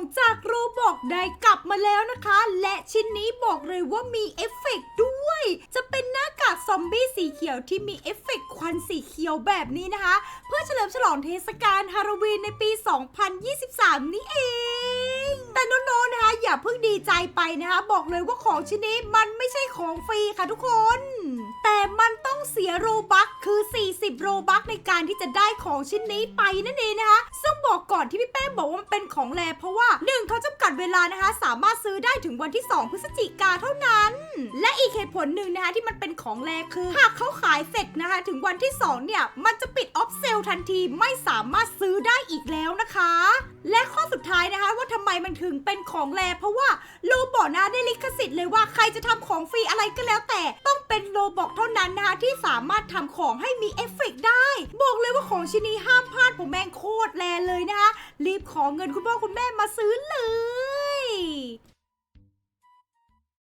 ของจากโรบอกได้กลับมาแล้วนะคะ และชิ้นนี้บอกเลยว่ามีเอฟเฟกต์ด้วย จะเป็นหน้ากากซอมบี้สีเขียวที่มีเอฟเฟกต์ควันสีเขียวแบบนี้นะคะ เพื่อเฉลิมฉลองเทศกาลฮาโลวีนในปี 2023 นี้เองแต่โน้นๆนะคะอย่าเพิ่งดีใจไปนะคะ บอกเลยว่าของชิ้นนี้มันไม่ใช่ของฟรีค่ะทุกคน แต่มันต้องเสียโรบัคคือ 40 โรบัคในการที่จะได้ของชิ้นนี้ไปนั่นเองนะคะ บอกก่อนที่พี่แป้งบอกว่ามันเป็นของแรเพราะว่า 1เขาจำกัดเวลานะคะ สามารถซื้อได้ถึงวันที่ 2 พฤศจิกาเท่านั้น และอีกเหตุผลหนึ่งนะคะที่มันเป็นของแรคือ หากเขาขายเสร็จนะคะ ถึงวันที่ 2 เนี่ย มันจะปิดออฟเซลทันทีไม่สามารถซื้อได้อีกแล้วนะคะ และข้อสุดท้ายนะคะว่าทำไมมันถึงเป็นของแรเพราะว่าโลบอกนะได้ลิขสิทธิ์เลยว่าใครจะทำของฟรีอะไรก็แล้วแต่ ต้องเป็นโลบอกเท่านั้นนะคะที่สามารถทำของให้มีเอฟเฟกต์ได้ ของชิ้นนี้ห้ามพลาดผมแม่งโคตรแลเลยนะคะรีบขอเงินคุณพ่อคุณแม่มาซื้อเลย